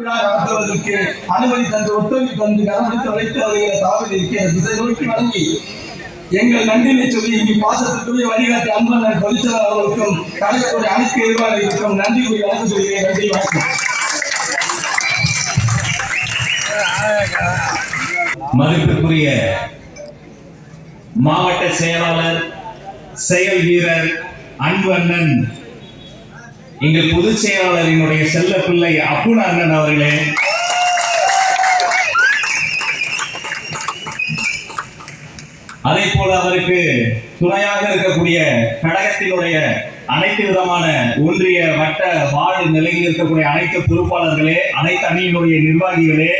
விழா நடத்துவதற்கு அனுமதி தந்து ஒத்துழைப்பு தந்து கவனித்து அழைத்து வருகிற தாவல் இருக்கிற திசை நோக்கி வழங்கி எங்கள் நன்றினை சொல்லி இங்கு பாசத்துக்குரிய வழிகாட்டி அன்பன் பொதுச்செயலாளர் அவர்களுக்கும் கழகத்துடைய அனைத்து நிர்வாகிகளுக்கும் நன்றி கூறி வழக்கு சொல்கிறேன் நன்றி வணக்கம். மதிப்பிற்குரிய மாவட்ட செயலாளர் செயல் வீரர் அன்பு எங்கள் பொதுச் செயலாளரினுடைய செல்ல பிள்ளை அப்புன அண்ணன் அவர்களே. அதே போல அவருக்கு துணையாக இருக்கக்கூடிய கடகத்தினுடைய அனைத்து விதமான ஒன்றிய வட்ட வார்டு நிலையில் இருக்கக்கூடிய அனைத்து பொறுப்பாளர்களே அனைத்து அணியினுடைய நிர்வாகிகளே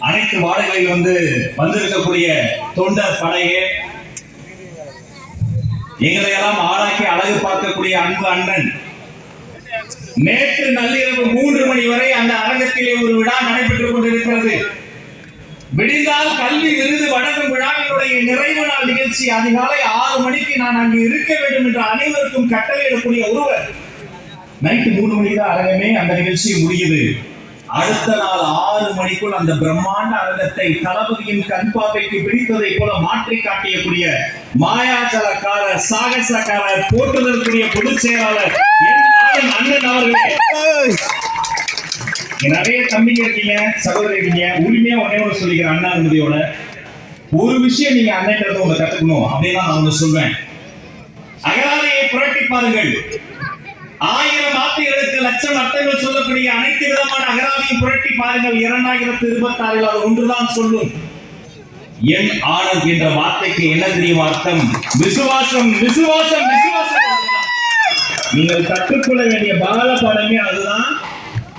அனைத்து வார்டுகளில் வந்து வந்திருக்கக்கூடிய தொண்டர் படையே எங்களை எல்லாம் ஆளாக்கி அழகு பார்க்கக்கூடிய அன்பு அண்ணன் நேற்று நள்ளிரவு மூன்று மணி வரை அந்த அரங்கத்திலே ஒரு விழா நடைபெற்றுக் கொண்டிருக்கிறது. விடிந்தால் கல்வி விருது வழங்கும் விழாவினுடைய நிறைவு நாள் நிகழ்ச்சி அதிகாலை ஆறு மணிக்கு நான் அங்கு இருக்க வேண்டும் என்று அனைவருக்கும் கட்டளையிடக்கூடிய ஒருவர். நைட்டு மூணு மணி தான் அரங்கமே அந்த நிகழ்ச்சி முடியுது. அடுத்த நாள் ஆறு மணிக்குள் அந்த பிரம்மாண்ட அரங்கத்தை தளபதியின் கண் பார்வைக்கு பிடித்ததை போல மாற்றி காட்டியக்கூடிய மாயாஜலக்காரர் சாகசக்காரர் போட்டுதற்குரிய பொதுச் செயலாளர் என் அண்ணன் அவர்களே நிறைய தம்பிங்க இருக்கீங்க சகோதரி இருக்கீங்க. உரிமையா ஒன்னே ஒன்று சொல்லிக்கிறேன் அண்ணா அனுமதியோட ஒரு விஷயம் நீங்க அண்ணன் உங்களை கத்துக்கணும். அப்படின்னு நான் ஒண்ணு சொல்வேன் அகராதியை புரட்டி பாருங்கள். ஆயிரம் வார்த்தைகளுக்கு லட்சம் அர்த்தங்கள் சொல்லக்கூடிய அனைத்து விதமான அகராதியும் புரட்டி பாருங்கள். இரண்டாயிரத்தி இருபத்தி ஆறில் அது ஒன்றுதான் சொல்லும். என் ஆனந்த் என்ற வார்த்தைக்கு என்ன தெரியும் அர்த்தம்? விசுவாசம் விசுவாசம் விசுவாசம். நீங்கள் கற்றுக்கொள்ள வேண்டிய பால பாடமே அதுதான்.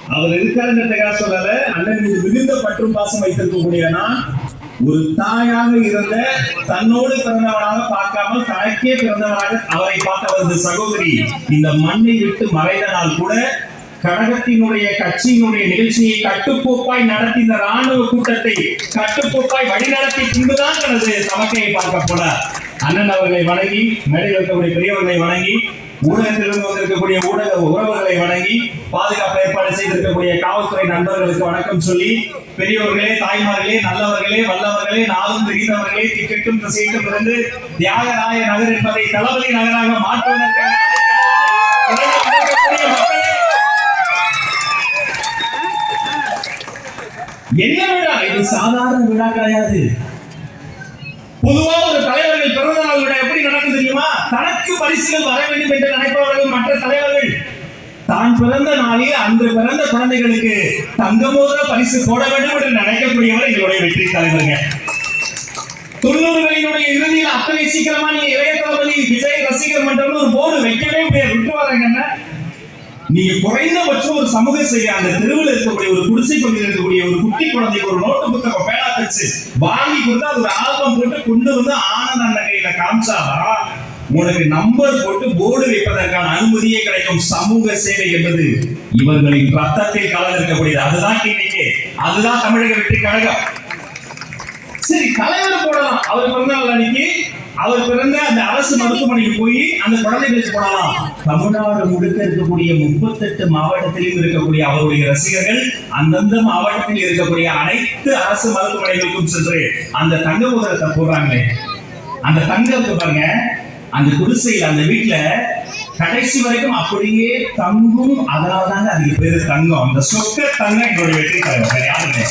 அவர் இருக்காருன்றதுக்காக சொல்லல? அண்ணன் மீது மிகுந்த பற்றும் பாசம் வைத்திருக்கக்கூடிய நான் ஒரு தாயாக இருந்த தன்னோடு பிறந்தவனாக பார்க்காமல் தனக்கே பிறந்தவனாக அவரை பார்த்தவரது சகோதரி இந்த மண்ணை விட்டு மறைந்த நாள் கூட கழகத்தினுடைய கட்சியினுடைய நிகழ்ச்சியை கட்டுக்கோப்பாய் நடத்தி இந்த ராணுவ கூட்டத்தை கட்டுக்கோப்பாய் வழிநடத்தி கொண்டுதான் தனது தமக்கையை பார்க்க போனார். அண்ணன் அவர்களை வணங்கி மேடையில் இருக்கக்கூடிய பெரியவர்களை வணங்கி ஊடகத்திலிருந்து வந்திருக்கக்கூடிய ஊடக உறவுகளை வணங்கி பாதுகாப்பு ஏற்பாடு செய்திருக்கக்கூடிய காவல்துறை நண்பர்களுக்கு வணக்கம் சொல்லி பெரியவர்களே தாய்மார்களே நல்லவர்களே வல்லவர்களே நாளும் தெரிந்தவர்களே திக்கெட்டும் திசையிட்டும் இருந்து தியாகராய நகர் என்பதை தளபதி நகராக மாற்றுவதற்காக என்ன விழா? இது சாதாரண விழா கிடையாது. பொதுவாக ஒரு தலைவர்கள் பிறந்த நாள் விழா தனக்கு பரிசுகள் வர வேண்டும் என்று நினைப்பவர்கள் மற்ற தலைவர்கள். தான் பிறந்த நாளில் அன்று பிறந்த குழந்தைகளுக்கு தங்க மோதிர பரிசு போட வேண்டும் என்று நினைக்கக்கூடியவர் எங்களுடைய வெற்றி தலைவருங்க. தொண்ணூறுகளினுடைய இறுதியில் அத்தனை சீக்கிரமா நீங்க இளைய தளபதி விஜய் ரசிகர் மன்றம்னு ஒரு போர்டு வைக்கவே முடியாது. விட்டு வராங்கன்னா நீங்க குறைந்தபட்சம் ஒரு சமூக செய்ய அந்த தெருவில் இருக்கக்கூடிய ஒரு குடிசை பகுதியில் இருக்கக்கூடிய ஒரு குட்டி குழந்தைக்கு ஒரு நோட்டு புத்தகம் பேனா வச்சு வாங்கி கொடுத்து அது ஒரு ஆல்பம் போட்டு கொண்டு வந்து ஆனந்த அண்ணன் கையில காமிச்சாதான் உனக்கு நம்பர் போட்டு போர்டு வைப்பதற்கான அனுமதியே கிடைக்கும். சமூக சேவை என்பது இவர்களின் ரத்தத்தில் கலந்திருக்கக்கூடியது. அதுதான் இன்னைக்கு அதுதான் தமிழக வெற்றி கழகம். சரி தலைவர் போடலாம். அவர் பிறந்த நாள் அன்னைக்கு அவர் பிறந்த அந்த அரசு மருத்துவமனைக்கு போய் அந்த குழந்தைகளுக்கு போடலாம். தமிழ்நாடு முழுக்க இருக்கக்கூடிய முப்பத்தெட்டு மாவட்டத்திலும் இருக்கக்கூடிய அவருடைய ரசிகர்கள் அந்தந்த மாவட்டத்தில் இருக்கக்கூடிய அனைத்து அரசு மருத்துவமனைகளுக்கும் சென்று அந்த தங்க உதரத்தை போடுறாங்களே. அந்த தங்கத்தை பாருங்க. அந்த குடிசையில் அந்த வீட்டுல கடைசி வரைக்கும் அப்படியே தங்கும் அதனால தாங்க அதுக்கு பேரு தங்கம். அந்த சொக்க தங்கம் எங்களுடைய வெற்றி தலைவர். வேற யாருமே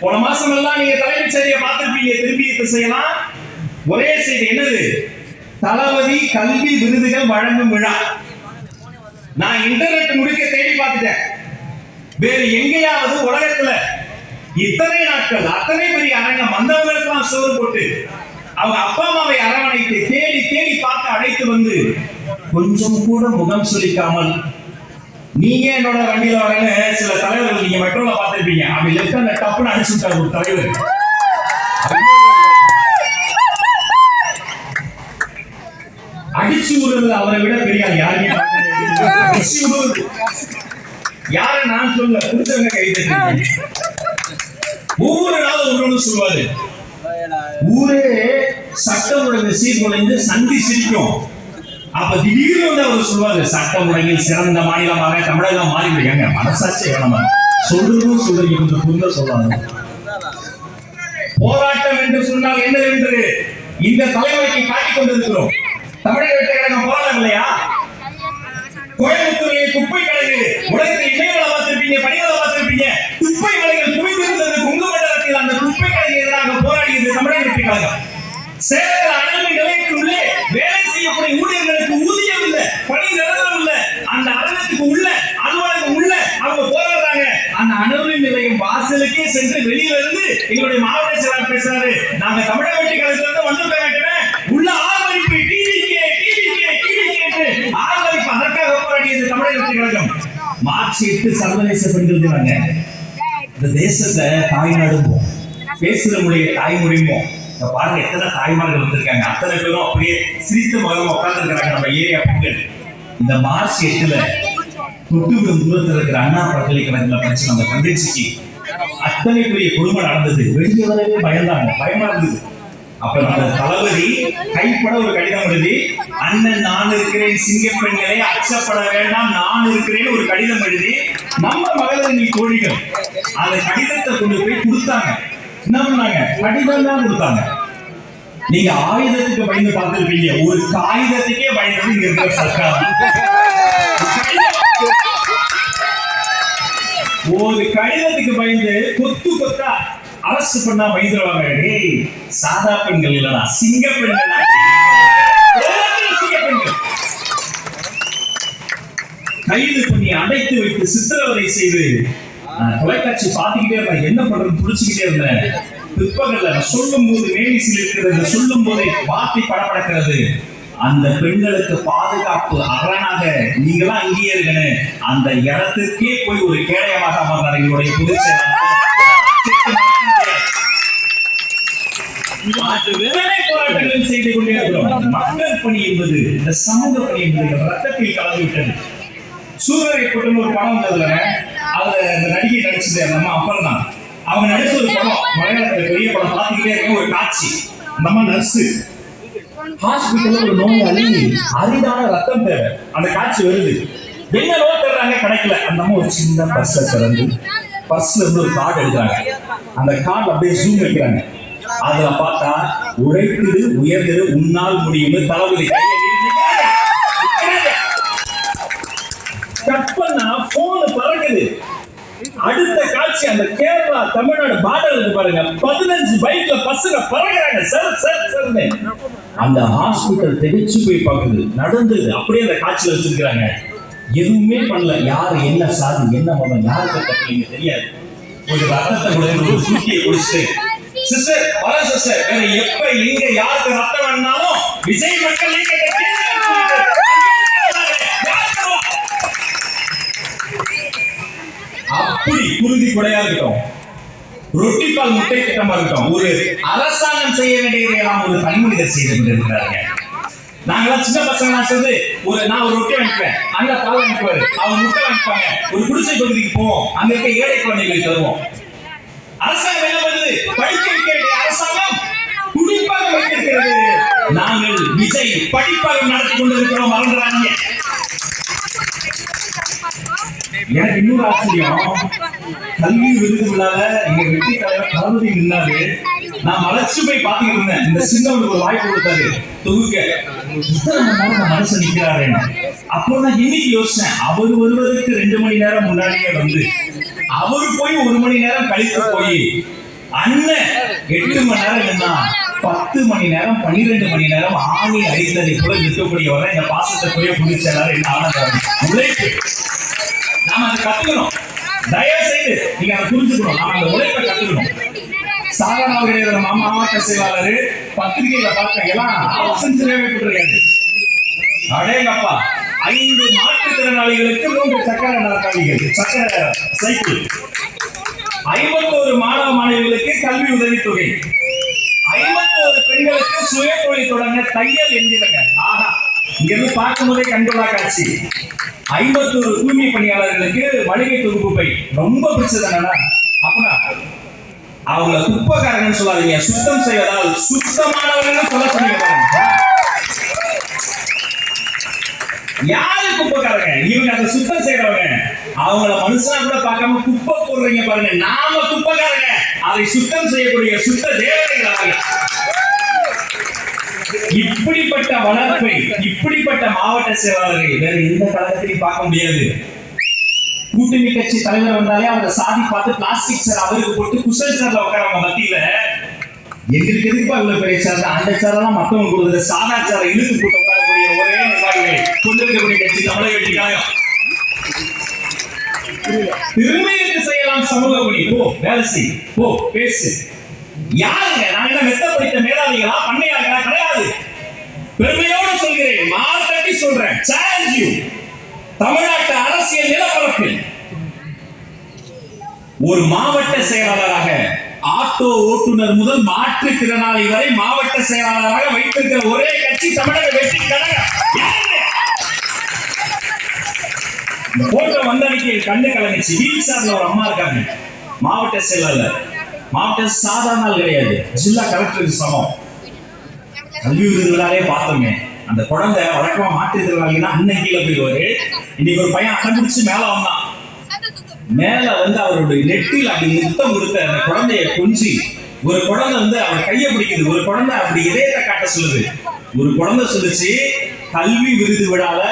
போன மாசம் எல்லாம் நீங்க தலைமைச் செய்தியை பார்த்திருப்பீங்க. திரும்பி இது செய்யலாம். ஒரே செய்தி என்னது? தளபதி கல்வி விருதுகள் வழங்கும் விழா. நான் இன்டர்நெட் முடிக்க தேடி பார்த்துட்டேன். வேறு எங்கேயாவது உலகத்துல இத்தனை நாட்கள் அத்தனை பெரிய அரங்கம் வந்தவங்களுக்கெல்லாம் சோறு போட்டு அவங்க அப்பா அம்மாவை அரவணைத்து தேடி தேடி பார்த்து அழைத்து வந்து கொஞ்சம் கூட முகம் சுழிக்காமல் நீங்க என்னோட வண்டியில வரேன்னு சில தலைவர்கள் நீங்க மெட்ரோல பார்த்திருப்பீங்க. அப்படி லெஃப்ட் அந்த டப்புன்னு அடிச்சு விட்டார் ஒரு தலைவர். அடிச்சு விடுறது அவரை விட பெரிய யாருமே அடிச்சு விடுறது. யார நான் சொல்ல புடிச்சவங்க கைது ஒவ்வொரு நாளும் ஒன்று சொல்லுவாரு. ஊரே சட்டம் ஒழுங்கு சீர்குலைந்து சந்தி சிரிக்கும். அப்ப திடீர்னு வந்து அவர் சொல்லுவாரு சட்டம் முறையில் சிறந்த மாநிலமாக தமிழகம் மாறி இருக்காங்க மனசாட்சி நம்ம சொல்றதும் சொல்றீங்க கொஞ்சம் புரிந்த சொல்றாங்க போராட்டம் என்று சொன்னால் என்ன என்று இந்த தலைமுறைக்கு காட்டிக் கொண்டிருக்கிறோம். தமிழக வெற்றி கழகம் இல்லையா கோயம்புத்தூரில் குப்பை கழகு உலகத்தில் இணையவள பார்த்திருப்பீங்க பணிகளை பார்த்திருப்பீங்க. குப்பை மலைகள் குவிந்திருந்தது குங்கு மண்டலத்தில் அந்த குப்பை கழகு எதிராக போராடியது தமிழக வெற்றி கழகம் சேலத்தில் அனல்மின் வேலை செய்யக்கூடிய ஊழியர்களுக்கு ஊதியம் இல்ல பணி நிரந்தரம் இல்ல. அந்த அரங்கத்துக்கு உள்ள அலுவலகம் உள்ள அவங்க போராடுறாங்க. அந்த அனல்மின் நிலையம் வாசலுக்கே சென்று வெளியில இருந்து எங்களுடைய மாவட்ட செயலாளர் பேசுறாரு. நாங்க தமிழக வெற்றி கழகத்துல இருந்து வந்திருக்காங்க உள்ள ஆர்வரிப்பு டிவிக்கே டிவிக்கே டிவிக்கே என்று ஆர்வரிப்பு அதற்காக போராடியது தமிழக வெற்றி கழகம். மார்ச் எட்டு சர்வதேச பெண்கள் தினாங்க. இந்த தேசத்தை தாய்நாடுவோம் பேசுற மொழியை தாய்மொழிமோ இங்க பாருங்க எத்தனை தாய்மார்கள் வந்திருக்காங்க. அத்தனை பேரும் அப்படியே சிரித்த முகமா உட்கார்ந்து இருக்காங்க நம்ம ஏரியா பெண்கள் இந்த மார்ச் எட்டுல தொட்டுவிடும் தூரத்தில் இருக்கிற அண்ணா பல்கலைக்கழகத்துல படிச்சு நம்ம கண்டிச்சுக்கு அத்தனை பெரிய குடும்பம் நடந்தது. வெளியே வரவே பயந்தாங்க. பயமா இருந்தது. அப்ப நம்ம தளபதி கைப்பட ஒரு கடிதம் எழுதி அண்ணன் நான் இருக்கிறேன் சிங்க பெண்களே அச்சப்பட வேண்டாம் நான் இருக்கிறேன் ஒரு கடிதம் எழுதி நம்ம மகளிர் நீ கோழிகள் அந்த கடிதத்தை கொண்டு போய் கொடுத்தாங்க. என்ன பண்ணாங்க கடிதம் தான் கொடுத்தாங்க நீங்க ஆயுதத்துக்கு பயந்து பார்த்திருப்பீங்க. ஒரு காகிதத்துக்கே பயந்து இங்க இருக்கிற சர்க்கார். ஒரு கடிதத்துக்கு பயந்து கொத்து கொத்தா அரசு பண்ணா பயந்துருவாங்க டேய் சாதா பெண்கள் இல்லடா சிங்க பெண்கள். கைது பண்ணி அடைத்து வைத்து சித்திரவதை செய்து நான் தொலைக்காட்சி பார்த்துக்கிட்டே இருந்தேன். என்ன பண்றது? புடிச்சுக்கிட்டே இருந்தேன். பிற்பகல்ல சொல்லும் போது மேலிசில் இருக்கிறது சொல்லும் போதே வார்த்தை படப்படக்கிறது. அந்த பெண்களுக்கு பாதுகாப்பு அரணாக நீங்களாம் இங்கேயே இருக்கணும் அந்த இடத்துக்கே போய் ஒரு கேடயமாக அமர்ந்தார் எங்களுடைய பொதுச் செய்து கொண்டே மக்கள் பணி என்பது இந்த சமூக பணி என்பது ரத்தத்தில் கலந்துவிட்டது. சூரரை கூட்டம் ஒரு படம் வந்ததுல. அதுல இந்த நடிகை நடிச்சது அந்த அம்மா அப்புறம் தான். அவங்க நடிச்ச ஒரு படம். மலையாளத்துல பெரிய படம். பார்த்துக்கிட்டே இருக்க ஒரு காட்சி. நம்ம நர்ஸு. ஹாஸ்பிட்டல்ல ஒரு நோயாளி அரிதான ரத்தம் தேவை. அந்த காட்சி வருது. என்ன நோய் தர்றாங்க கிடைக்கல. அந்த அம்மா ஒரு சின்ன பர்ஸை திறந்து பர்ஸ்ல இருந்து ஒரு கார்டு எடுக்கிறாங்க. அந்த கார்டு அப்படியே ஜூம் வைக்கிறாங்க. அதுல பார்த்தா உழைத்தது உயர்ந்தது உன்னால் முடியும்னு தளபதி கையை அடுத்த காட்சி அந்த கேரளா தமிழ்நாடு பார்டர் இருக்கு பாருங்க. பதினஞ்சு பைக்ல பசங்க பறகுறாங்க சார் சார் சார்னு அந்த ஹாஸ்பிட்டல் தெளிச்சு போய் பார்க்குது. நடந்தது. அப்படியே அந்த காட்சியில வச்சிருக்கிறாங்க. எதுவுமே பண்ணல. யார் என்ன சாதி என்ன மதம் யாருக்கு தப்பிங்க தெரியாது. ஒரு ரத்தத்தை கொடுத்து ஒரு சுட்டியை குடிச்சு சிஸ்டர் வர சிஸ்டர் வேற எப்ப எங்க யாருக்கு ரத்தம் வேணாலும் விஜய் மக்கள் குருதி இருக்கட்டும். ரொட்டி பால் முட்டை திட்டமா இருக்கட்டும். ஒரு அரசாங்கம் செய்ய வேண்டியதையெல்லாம் ஒரு தனிமனிதர் செய்து கொண்டிருக்கிறாங்க நாங்கெல்லாம் சின்ன பசங்க நான் சேர்ந்து ஒரு நான் ஒரு ரொட்டி வாங்கிப்பேன். அங்க பால் வாங்கிக்குவாரு அவங்க முட்டை வாங்கிப்பாங்க. ஒரு குடிசை பகுதிக்கு போவோம். அங்க இருக்க ஏழை குழந்தைகளுக்கு தருவோம். அரசாங்கம் என்ன பண்ணுது? படிக்க வைக்கிறது அரசாங்கம் குடிப்பாக வைத்திருக்கிறது. நாங்கள் விஜய் படிப்பாக நடத்தி கொண்டிருக்கிறோம். மறந்துடாதீங்க. எனக்கு இன்னொரு ஆச்சரியம். கல்வி விருது விழால எங்க வெற்றி தலைவர் தளபதி நின்னாரு நான் மலைச்சு போய் பாத்துக்கிட்டு இருந்தேன் இந்த சின்னவனுக்கு ஒரு வாய்ப்பு கொடுத்தாரு. தொகுக்க. மனசு நிக்கிறாரு அப்போ நான் இன்னைக்கு யோசிச்சேன். அவர் வருவதற்கு ரெண்டு மணி நேரம் முன்னாடியே வந்து அவர் போய் ஒரு மணி நேரம் கழித்து போய் அண்ணன் எட்டு மணி நேரம் நின்னா பத்து மணி நேரம் பன்னிரெண்டு மணி நேரம் ஆணி அடித்ததை கூட நிற்கக்கூடியவரை இந்த பாசத்துக்குரிய புதுச்சேலார் என்ன ஆனந்தம். உழைப்பு. நாம அதை கத்துக்கணும். நீங்க அதை புரிஞ்சுக்கணும். நாம அந்த உழைப்பை கத்துக்கணும். சாதாரண அவருடைய நம்ம மாவட்ட செயலாளர் பத்திரிகையில பார்க்க எல்லாம் ஆப்ஷன்ஸ் தேவைப்பட்டிருக்காரு அடேங்கப்பா. ஐந்து மாற்றுத்திறனாளிகளுக்கு மூன்று சக்கர நாற்காலிகள். சக்கர சைக்கிள். ஐம்பத்தோரு மாணவ மாணவிகளுக்கு கல்வி உதவித்தொகை. ஐம்பத்தோரு பெண்களுக்கு சுய தொழில் தொடங்க தையல் என்கிறாங்க ஆஹா. இங்கிருந்து பார்க்கும்போதே பார்க்கும் போதே கண்டுள்ளா காட்சி ஐம்பத்தோரு தூய்மை பணியாளர்களுக்கு மளிகை தொகுப்பு பை ரொம்ப பிடிச்சது என்னன்னா அப்படின்னா அவங்கள குப்பைக்காரங்கன்னு சொல்லாதீங்க. சுத்தம் செய்வதால் சுத்தமானவர்கள் சொல்ல சொன்னீங்க யாரு குப்பைக்காரங்க? இவங்க அதை சுத்தம் செய்யறவங்க அவங்கள மனுஷனா கூட பார்க்காம குப்பை போடுறீங்க பாருங்க. நாம குப்பைக்காரங்க. அதை சுத்தம் செய்யக்கூடிய சுத்த தேவதைகள் அவங்க இப்படிப்பட்ட வளர்ப்பை இப்படிப்பட்ட மாவட்ட செயலாளரை வேற எந்த கழகத்திலையும் பார்க்க முடியாது. கூட்டணி கட்சி தலைவர் வந்தாலே அவரை சாதி பார்த்து பிளாஸ்டிக் சார் அவருக்கு போட்டு குசல் சார்ல உட்காரவங்க மத்தியில. எங்களுக்கு எதிர்ப்பா இவ்வளவு பெரிய சார் அந்த சேரெல்லாம் மத்தவங்க கொடுக்குறது சாதா சேரை இழுத்து போட்டு உட்காரக்கூடிய ஒரே நிர்வாகிகளை கொண்டிருக்கக்கூடிய கட்சி தமிழக வெற்றி கழகம். திரும்பியிட்டு செய்யலாம் சமூக பணி போ வேலை செய். போ பேசு. யாருங்க? நான் என்ன மெத்த படித்த மேலாளிகளா பண்ணையாளர்களா பெருமையோடு சொல்கிறேன் மாறு தட்டி சொல்றேன். சேலஞ்ச் யூ தமிழ்நாட்டு அரசியல் நிலப்பரப்பில் ஒரு மாவட்ட செயலாளராக ஆட்டோ ஓட்டுநர் முதல் மாற்றுத்திறனாளி வரை மாவட்ட செயலாளராக வைத்திருக்கிற ஒரே கட்சி தமிழக வெற்றி கழகம். போட்டோ வந்த அன்னைக்கு என் கண்ணு வீல் சார்ல ஒரு அம்மா இருக்காங்க. மாவட்ட செயலாளர். மாவட்ட சாதாரண கிடையாது. ஜில்லா கலெக்டருக்கு சமம். கல்வி விருதுகளாலே பார்த்தோமே. அந்த குழந்தை வழக்கமா மாற்றுத்திறனாளினா அண்ணன் கீழே போயிடுவாரு. இன்னைக்கு ஒரு பையன் கண்டுபிடிச்சு மேல வந்தான். மேல வந்து அவருடைய நெட்டில் அப்படி முத்தம் கொடுத்த அந்த குழந்தைய கொஞ்சி ஒரு குழந்தை வந்து அவர் கையை பிடிக்குது. ஒரு குழந்தை அப்படி இதயத்தை காட்ட சொல்லுது. ஒரு குழந்தை சொல்லுச்சு கல்வி விருது விழால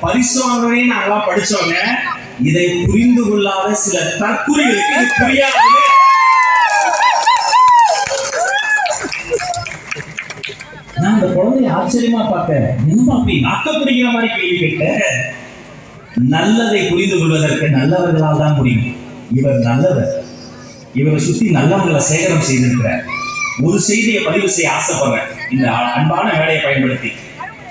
பரிசு வாங்கவே நாங்களாம் படிச்சவங்க. இதை புரிந்து கொள்ளாத சில தற்குறிகளுக்கு இது நான் அந்த குழந்தைய ஆச்சரியமா பார்த்தேன் என்னமா அப்படி நாக்க பிடிக்கிற மாதிரி கேள்வி கேட்டேன் நல்லதை புரிந்து கொள்வதற்கு நல்லவர்களால் தான் முடியும். இவர் நல்லவர். இவரை சுத்தி நல்லவங்களை சேகரம் செய்திருக்கிறார். ஒரு செய்தியை பதிவு செய்ய ஆசைப்படுறேன். இந்த அன்பான வேலையை பயன்படுத்தி.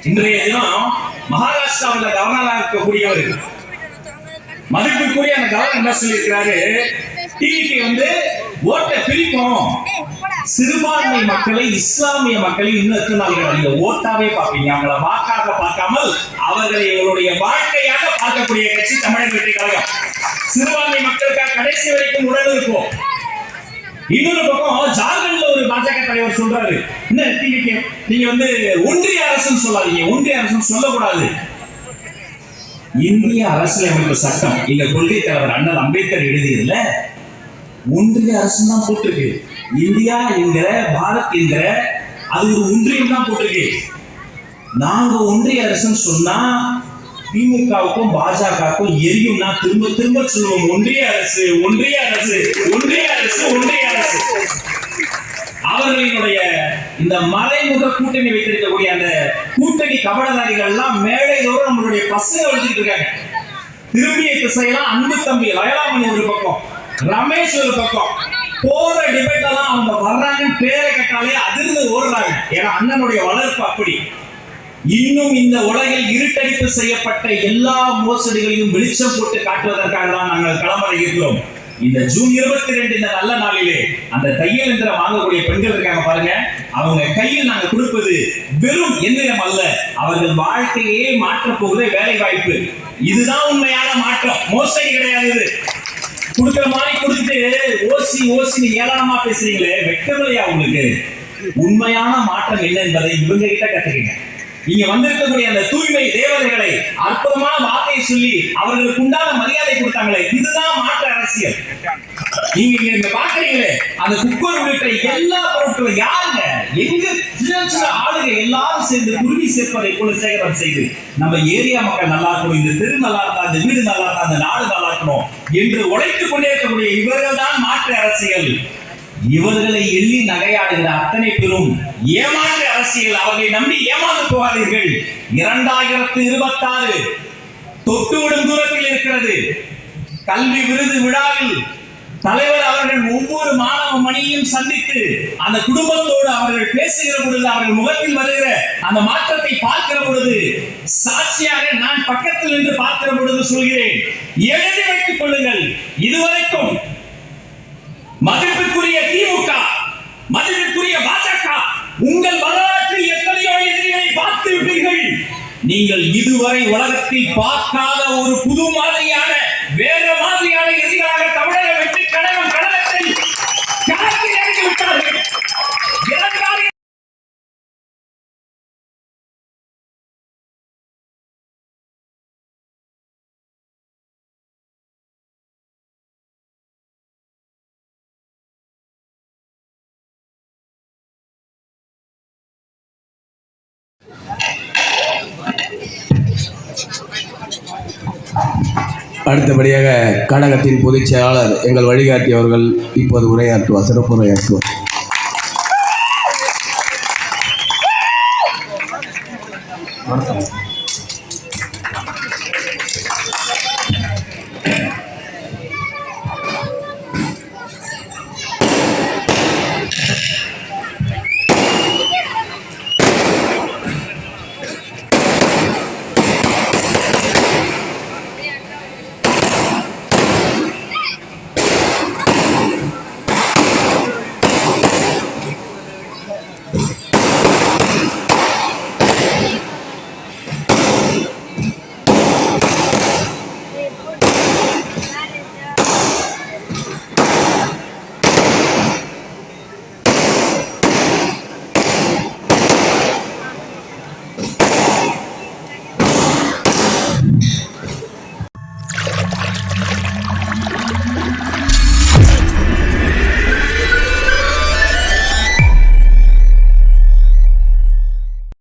இன்றைய தினம் மகாராஷ்டிராவில் கவர்னராக இருக்கக்கூடியவர் மதிப்புக்குரிய அந்த கவர்னர் என்ன சொல்லியிருக்கிறாரு? டிவிக்கு வந்து ஓட்டை பிரிப்போம். சிறுபான்மை மக்களை இஸ்லாமிய மக்களை இன்னும் நாள்கள் நீங்க ஓட்டாவே பார்ப்பீங்க. அவங்கள வாக்காக பார்க்காமல் அவர்களை இவருடைய வாழ்க்கையாக பார்க்கக்கூடிய கட்சி தமிழக வெற்றி கழகம். சிறுபான்மை மக்களுக்காக கடைசி வரைக்கும் உடன் இருப்போம். இன்னொரு பக்கம் ஜார்க்கண்ட்ல ஒரு பாஜக தலைவர் சொல்றாரு. என்ன நீங்க வந்து ஒன்றிய அரசுன்னு சொல்லாதீங்க. ஒன்றிய அரசுன்னு சொல்லக்கூடாது. இந்திய அரசியலமைப்பு சட்டம். எங்க கொள்கை தலைவர் அண்ணல் அம்பேத்கர் எழுதியதுல ஒன்றிய அரசு தான் போட்டிருக்கு. இந்தியா என்கிற பாரத் என்கிற அது ஒரு ஒன்றியம் தான் போட்டிருக்கு. நாங்க ஒன்றிய அரசுன்னு சொன்னா திமுகவுக்கும் பாஜகவுக்கும் எரியும்னா திரும்ப திரும்ப சொல்லுவோம் ஒன்றிய அரசு ஒன்றிய அரசு ஒன்றிய அரசு ஒன்றிய அரசு. அவர்களினுடைய இந்த மறைமுக கூட்டணி வைத்திருக்கக்கூடிய அந்த கூட்டணி கபடதாரிகள் எல்லாம் மேடை தோறும் நம்மளுடைய பசங்க வச்சுட்டு இருக்காங்க. திரும்பிய திசையெல்லாம் அன்பு தம்பி வயலாமணி ஒரு பக்கம். ரமேஷ் ஒரு பக்கம். போற டிபேட் எல்லாம் அவங்க வர்றாங்கன்னு பேரை கேட்டாலே அதிர்ந்து ஓடுறாங்க. ஏன்னா அண்ணனுடைய வளர்ப்பு அப்படி. இன்னும் இந்த உலகில் இருட்டடிப்பு செய்யப்பட்ட எல்லா மோசடிகளையும் வெளிச்சம் போட்டு காட்டுவதற்காக தான் நாங்கள் களமறை இருக்கிறோம் இந்த ஜூன் இருபத்தி ரெண்டு இந்த நல்ல நாளிலே அந்த தையல் எந்திரம் வாங்கக்கூடிய பெண்கள் இருக்காங்க பாருங்க. அவங்க கையில் நாங்க கொடுப்பது வெறும் எந்திரம் அல்ல. அவர்கள் வாழ்க்கையே மாற்ற போகிற வேலை வாய்ப்பு இதுதான் உண்மையான மாற்றம். மோசடி கிடையாது இது. கொடுக்கிற மாதிரி கொடுத்துட்டு ஓசி ஓசின்னு ஏளனமா பேசுறீங்களே வெட்டவில்லையா உங்களுக்கு? உண்மையான மாற்றம் என்ன என்பதை இவங்க கிட்ட கத்துக்கங்க நீங்க வந்திருக்கக்கூடிய அந்த தூய்மை தேவதைகளை அற்புதமான வார்த்தையை சொல்லி அவர்களுக்கு உண்டான மரியாதை கொடுத்தாங்களே இதுதான் மாற்ற அரசியல். நீங்க இங்க பாக்குறீங்களே அந்த குக்கர் உள்ளிட்ட எல்லா பொருட்களும் யாருங்க? எங்க சின்ன சின்ன எல்லாரும் சேர்ந்து குருவி சேர்ப்பதை போல சேகரம் செய்து நம்ம ஏரியா மக்கள் நல்லா இருக்கணும் இந்த தெரு நல்லா இருக்கா இந்த வீடு நல்லா இருக்கா இந்த நாடு நல்லா இருக்கணும் என்று உழைத்துக் கொண்டே இருக்கக்கூடிய இவர்கள் தான் மாற்று அரசியல். இவர்களை எள்ளி நகையாடுகிற அத்தனை பெரும் ஏமாற்று அரசியல். அவர்களை நம்பி ஏமாந்து போகாதீர்கள். இரண்டாயிரத்து இருபத்தாறு தொட்டுவிடும் தூரத்தில் இருக்கிறது. கல்வி விருது விழாவில் தலைவர் அவர்கள் ஒவ்வொரு மாணவ மணியையும் சந்தித்து அந்த குடும்பத்தோடு அவர்கள் பேசுகிற பொழுது அவர்கள் முகத்தில் வருகிற அந்த மாற்றத்தை பார்க்கிற பொழுது சாட்சியாக நான் பக்கத்தில் நின்று பார்க்கிற பொழுது சொல்கிறேன் எழுதி வைத்துக் கொள்ளுங்கள். இதுவரைக்கும் மதிப்பிற்குரிய திமுக மதிப்பிற்குரிய பாஜக உங்கள் வரலாற்றில் எத்தனையோ எதிரிகளை பார்த்து விட்டீர்கள். நீங்கள் இதுவரை உலகத்தில் பார்க்காத ஒரு புது மாதிரியான அடுத்தபடியாக கழகத்தின் பொதுச் செயலாளர் எங்கள் வழிகாட்டி அவர்கள் இப்போது உரையாற்றுவார் சிறப்பு உரையாற்றுவார். வணக்கம்.